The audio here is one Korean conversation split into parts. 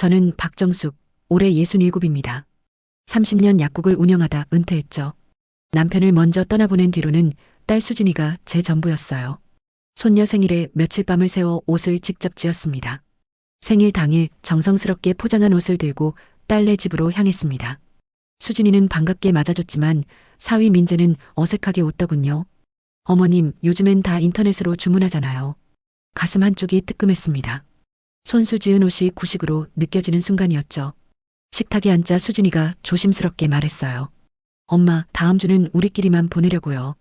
저는 박정숙, 올해 67입니다. 30년 약국을 운영하다 은퇴했죠. 남편을 먼저 떠나보낸 뒤로는 딸 수진이가 제 전부였어요. 손녀 생일에 며칠 밤을 새워 옷을 직접 지었습니다. 생일 당일 정성스럽게 포장한 옷을 들고 딸네 집으로 향했습니다. 수진이는 반갑게 맞아줬지만 사위 민재는 어색하게 웃더군요. 어머님, 요즘엔 다 인터넷으로 주문하잖아요. 가슴 한쪽이 뜨끔했습니다. 손수 지은 옷이 구식으로 느껴지는 순간이었죠. 식탁에 앉자 수진이가 조심스럽게 말했어요. 엄마, 다음 주는 우리끼리만 보내려고요.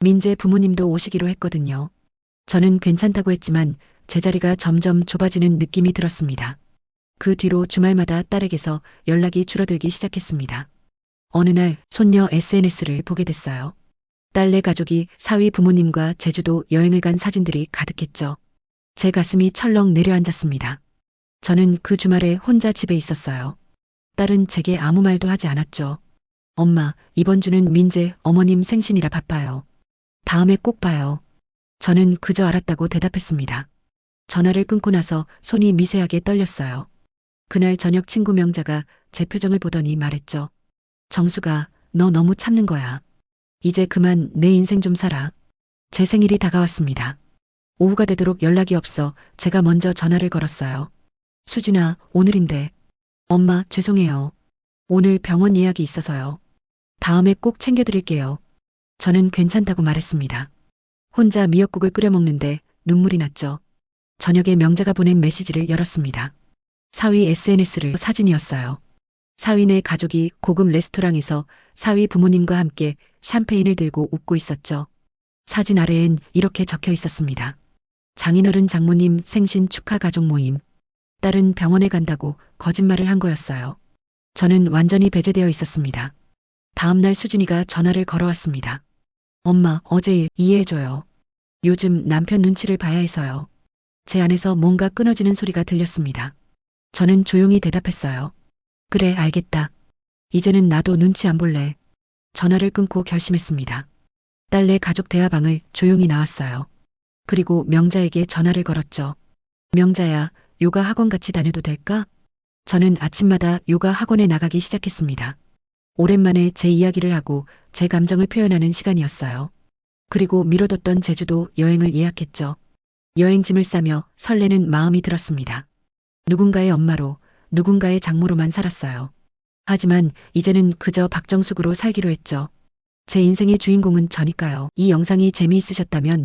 민재 부모님도 오시기로 했거든요. 저는 괜찮다고 했지만 제자리가 점점 좁아지는 느낌이 들었습니다. 그 뒤로 주말마다 딸에게서 연락이 줄어들기 시작했습니다. 어느 날 손녀 SNS를 보게 됐어요. 딸네 가족이 사위 부모님과 제주도 여행을 간 사진들이 가득했죠. 제 가슴이 철렁 내려앉았습니다. 저는 그 주말에 혼자 집에 있었어요. 딸은 제게 아무 말도 하지 않았죠. 엄마, 이번 주는 민재 어머님 생신이라 바빠요. 다음에 꼭 봐요. 저는 그저 알았다고 대답했습니다. 전화를 끊고 나서 손이 미세하게 떨렸어요. 그날 저녁 친구 명자가 제 표정을 보더니 말했죠. 정수가, 너 너무 참는 거야. 이제 그만 내 인생 좀 살아. 제 생일이 다가왔습니다. 오후가 되도록 연락이 없어 제가 먼저 전화를 걸었어요. 수진아, 오늘인데. 엄마, 죄송해요. 오늘 병원 예약이 있어서요. 다음에 꼭 챙겨드릴게요. 저는 괜찮다고 말했습니다. 혼자 미역국을 끓여 먹는데 눈물이 났죠. 저녁에 명자가 보낸 메시지를 열었습니다. 사위 SNS를 사진이었어요. 사위네 가족이 고급 레스토랑에서 사위 부모님과 함께 샴페인을 들고 웃고 있었죠. 사진 아래엔 이렇게 적혀 있었습니다. 장인어른 장모님 생신 축하 가족 모임. 딸은 병원에 간다고 거짓말을 한 거였어요. 저는 완전히 배제되어 있었습니다. 다음날 수진이가 전화를 걸어왔습니다. 엄마, 어제 일 이해해줘요. 요즘 남편 눈치를 봐야 해서요. 제 안에서 뭔가 끊어지는 소리가 들렸습니다. 저는 조용히 대답했어요. 그래, 알겠다. 이제는 나도 눈치 안 볼래. 전화를 끊고 결심했습니다. 딸내 가족 대화방을 조용히 나왔어요. 그리고 명자에게 전화를 걸었죠. 명자야, 요가 학원 같이 다녀도 될까? 저는 아침마다 요가 학원에 나가기 시작했습니다. 오랜만에 제 이야기를 하고 제 감정을 표현하는 시간이었어요. 그리고 미뤄뒀던 제주도 여행을 예약했죠. 여행짐을 싸며 설레는 마음이 들었습니다. 누군가의 엄마로, 누군가의 장모로만 살았어요. 하지만 이제는 그저 박정숙으로 살기로 했죠. 제 인생의 주인공은 저니까요. 이 영상이 재미있으셨다면